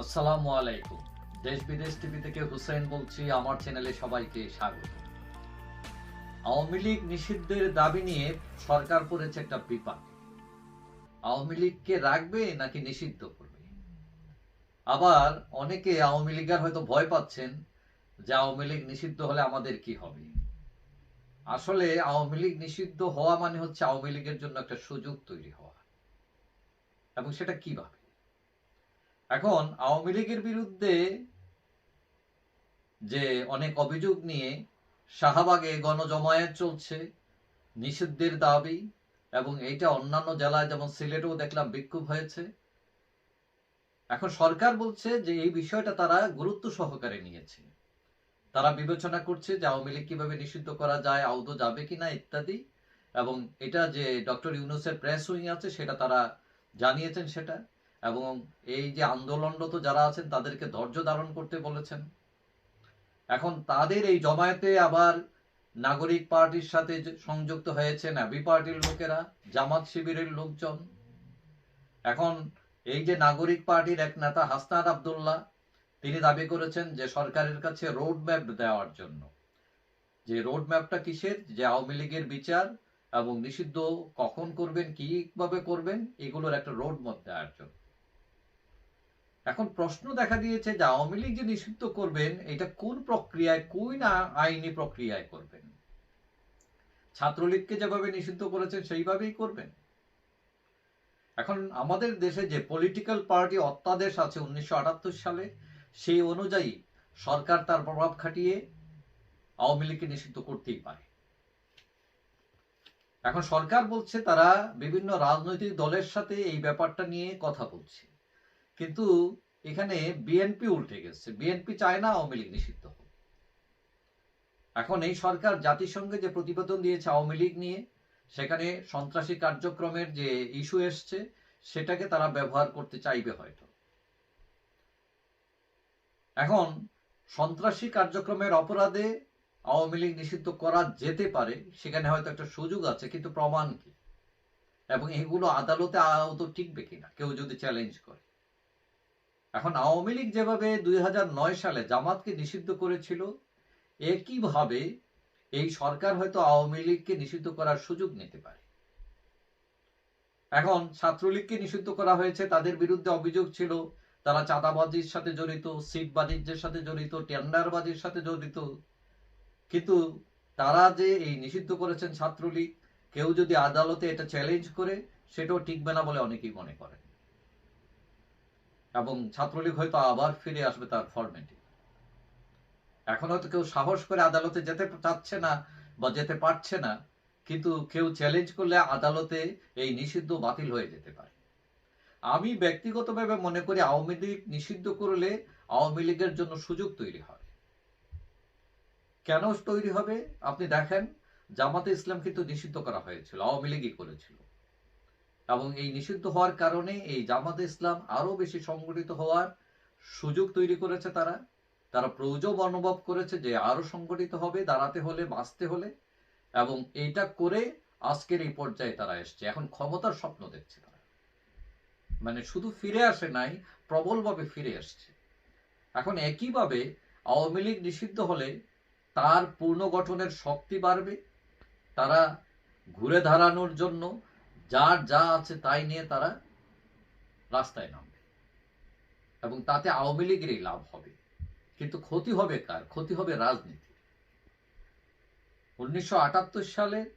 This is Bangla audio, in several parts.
আসসালামু আলাইকুম। দেশ বিদেশ টিভি থেকে হুসেন বলছি, আমার চ্যানেলে সবাইকে স্বাগত। আওয়ামী লীগ নিষিদ্ধের দাবি নিয়ে সরকার করেছে একটা বিপাক। আওয়ামী লীগকে রাখবে নাকি নিষিদ্ধ করবে? আবার অনেকে আওয়ামী লীগের হয়তো ভয় পাচ্ছেন যে আওয়ামী লীগ নিষিদ্ধ হলে আমাদের কি হবে? আসলে আওয়ামী লীগ নিষিদ্ধ হওয়া মানে হচ্ছে আওয়ামী লীগের জন্য একটা সুযোগ তৈরি হওয়া। এবং সেটা কীভাবে? এখন আওয়ামী লীগের বিরুদ্ধে যে অনেক অভিযোগ নিয়ে শাহবাগে গণজমায়েত চলছে, নিষিদ্ধের দাবি এবং এইটা অন্যান্য জেলায় যেমন সিলেটেও দেখলাম বিক্ষোভ হয়েছে। এখন সরকার বলছে যে এই বিষয়টা তারা গুরুত্ব সহকারে নিয়েছে। তারা বিবেচনা করছে যে আওয়ামী লীগ কীভাবে নিষিদ্ধ করা যায় আউদো যাবে কিনা ইত্যাদি এবং এটা যে ডক্টর ইউনুসের প্রেস উইং আছে সেটা তারা জানিয়েছেন সেটা। এবং এই যে আন্দোলনরত যারা আছেন, তাদেরকে ধৈর্য ধারণ করতে বলেছেন। এখন তাদের এই জমায়েতে আবার নাগরিক পার্টির সাথে সংযুক্ত হয়েছে নাবি পার্টির লোকেরা, জামাত শিবিরের লোকজন। এখন এই যে নাগরিক পার্টির এক নেতা হাসনাত আবদুল্লাহ, তিনি দাবি করেছেন যে সরকারের কাছে রোড ম্যাপ দেওয়ার জন্য। যে রোড ম্যাপটা কিসের? যে আওয়ামী লীগের বিচার এবং নিষিদ্ধ কখন করবেন কীভাবে করবেন, এগুলোর একটা রোড ম্যাপ দেওয়ার জন্য। এখন প্রশ্ন দেখা দিয়েছে যে আওয়ামী লীগ যে নিষিদ্ধ করবেন, এটা কোন প্রক্রিয়ায়, কোন আইনি প্রক্রিয়ায় করবেন? ছাত্রলীগকে যেভাবে নিষিদ্ধ করেছেন, সেইভাবেই করবেন। এখন আমাদের দেশে যে পলিটিক্যাল পার্টি অত্যাদেশ আছে উনিশশো আটাত্তর সালে, সেই অনুযায়ী সরকার তার প্রভাব খাটিয়ে আওয়ামী লীগকে নিষিদ্ধ করতেই পারে। এখন সরকার বলছে তারা বিভিন্ন রাজনৈতিক দলের সাথে এই ব্যাপারটা নিয়ে কথা বলছে। কিন্তু এখানে বিএনপি উল্টে গেছে। বিএনপি চায় না আওয়ামী লীগ নিষিদ্ধ হোক। এখন এই সরকার জাতিসংঘে যে প্রতিবেদন দিয়েছে আওয়ামী লীগ নিয়ে, সেখানে সন্ত্রাসী কার্যক্রমের যে ইস্যু এসছে, সেটাকে তারা ব্যবহার করতে চাইবে হয়তো। এখন সন্ত্রাসী কার্যক্রমের অপরাধে আওয়ামী লীগ নিষিদ্ধ করা যেতে পারে, সেখানে হয়তো একটা সুযোগ আছে, কিন্তু প্রমাণ কি? এবং এগুলো আদালতে আদৌ টিকবে কিনা? কেউ যদি চ্যালেঞ্জ করে। এখন আওয়ামী লীগ যেভাবে দুই হাজার নয় সালে জামাতকে নিষিদ্ধ করেছিল, একইভাবে এই সরকার হয়তো আওয়ামী লীগকে নিষিদ্ধ করার সুযোগ নিতে পারে। এখন ছাত্রলীগকে নিষিদ্ধ করা হয়েছে, তাদের বিরুদ্ধে অভিযোগ ছিল, তারা চাঁদাবাজির সাথে জড়িত, সিট বাণিজ্যের সাথে জড়িত, টেন্ডারবাজির সাথে জড়িত। কিন্তু তারা যে এই নিষিদ্ধ করেছেন ছাত্রলীগ, কেউ যদি আদালতে এটা চ্যালেঞ্জ করে, সেটাও টিকবে না বলে অনেকেই মনে করেন। এবং ছাত্রলীগ হয়তো আবার ফিরে আসবে তার ফরম্যাটে এখন হয়তো কেউ সাহস করে আদালতে যেতে চাচ্ছে না বা যেতে পারছে না, কিন্তু কেউ চ্যালেঞ্জ করলে আদালতে এই নিষিদ্ধ বাতিল হয়ে যেতে পারে। আমি ব্যক্তিগতভাবে মনে করি আওয়ামী লীগ নিষিদ্ধ করলে আওয়ামী লীগের জন্য সুযোগ তৈরি হবে। কেন তৈরি হবে? আপনি দেখেন, জামাতে ইসলাম কিন্তু নিষিদ্ধ করা হয়েছিল, আওয়ামী লীগই করেছিল। এবং এই নিষিদ্ধ হওয়ার কারণে এই জামাতে ইসলাম আরও বেশি সংগঠিত হওয়ার সুযোগ তৈরি করেছে তারা। তারা প্রয়োজন অনুভব করেছে যে আরও সংগঠিত হবে, দাঁড়াতে হলে, বাঁচতে হলে, এবং এইটা করে আজকের এই পর্যায়ে তারা এসছে। এখন ক্ষমতার স্বপ্ন দেখছে তারা। মানে শুধু ফিরে আসে নাই, প্রবলভাবে ফিরে আসছে। এখন একইভাবে আওয়ামী লীগ নিষিদ্ধ হলে তার পুনর্গঠনের শক্তি বাড়বে, তারা ঘুরে দাঁড়ানোর জন্য যার যা আছে তাই নিয়ে তারা রাস্তায় নামবে। এবং তাতে আওয়ামী লীগেরই লাভ হবে। কিন্তু ক্ষতি হবে কার? ক্ষতি হবে রাজনীতি উনিশশো আটাত্তর সালে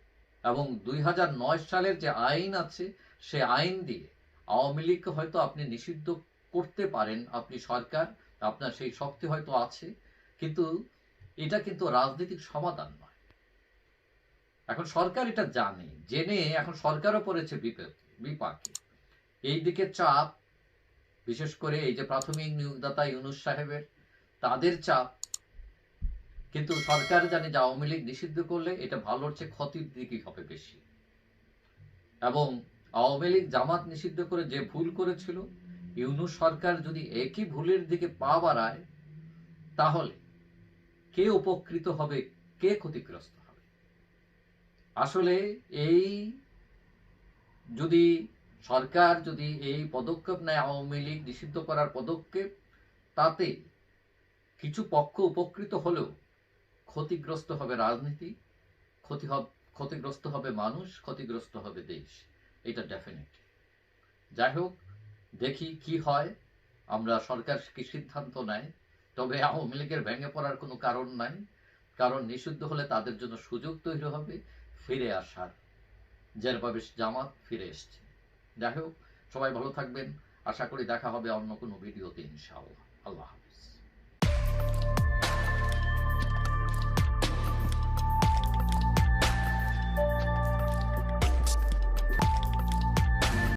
এবং দুই হাজার নয় সালের যে আইন আছে, সে আইন দিয়ে আওয়ামী লীগকে হয়তো আপনি নিষিদ্ধ করতে পারেন, আপনি সরকার, আপনার সেই শক্তি হয়তো আছে, কিন্তু এটা কিন্তু রাজনৈতিক সমাধান নয়। এখন সরকার এটা জানে, জেনে এখন সরকারও পড়েছে বিপাকে। এই দিকে চাপ, বিশেষ করে এই যে প্রাথমিক নিয়োগদাতা ইউনুস সাহেবের, তাদের চাপ। কিন্তু সরকার জানে যে আওয়ামী লীগ নিষিদ্ধ করলে এটা ভালোর চেয়ে ক্ষতির দিকেই হবে বেশি। এবং আওয়ামী লীগ জামাত নিষিদ্ধ করে যে ভুল করেছিল, ইউনুস সরকার যদি একই ভুলের দিকে পা বাড়ায়, তাহলে কে উপকৃত হবে, কে ক্ষতিগ্রস্ত হবে? আসলে এই যদি সরকার যদি এই পদক্ষেপ নেয়, আওয়ামী লীগ নিষিদ্ধ করার পদক্ষেপ, তাতে কিছু পক্ষ উপকৃত হলেও ক্ষতিগ্রস্ত হবে রাজনীতি, ক্ষতি ক্ষতিগ্রস্ত হবে মানুষ, ক্ষতিগ্রস্ত হবে দেশ। এটা ডেফিনেট যাই হোক, দেখি কি হয়। আমরা সরকার কি সিদ্ধান্ত নেয় তবে আওয়ামী লীগের ভেঙে পড়ার কোনো কারণ নাই। কারণ নিষিদ্ধ হলে তাদের জন্য সুযোগ তৈরি হবে। ফিরে আসার। জেরবাবিশ জামাত ফিরে এসছে। যাই হোক, সবাই ভালো থাকবেন। আশা করি দেখা হবে অন্য কোনো ভিডিওতে ইনশাআল্লাহ। আল্লাহ হাফিজ।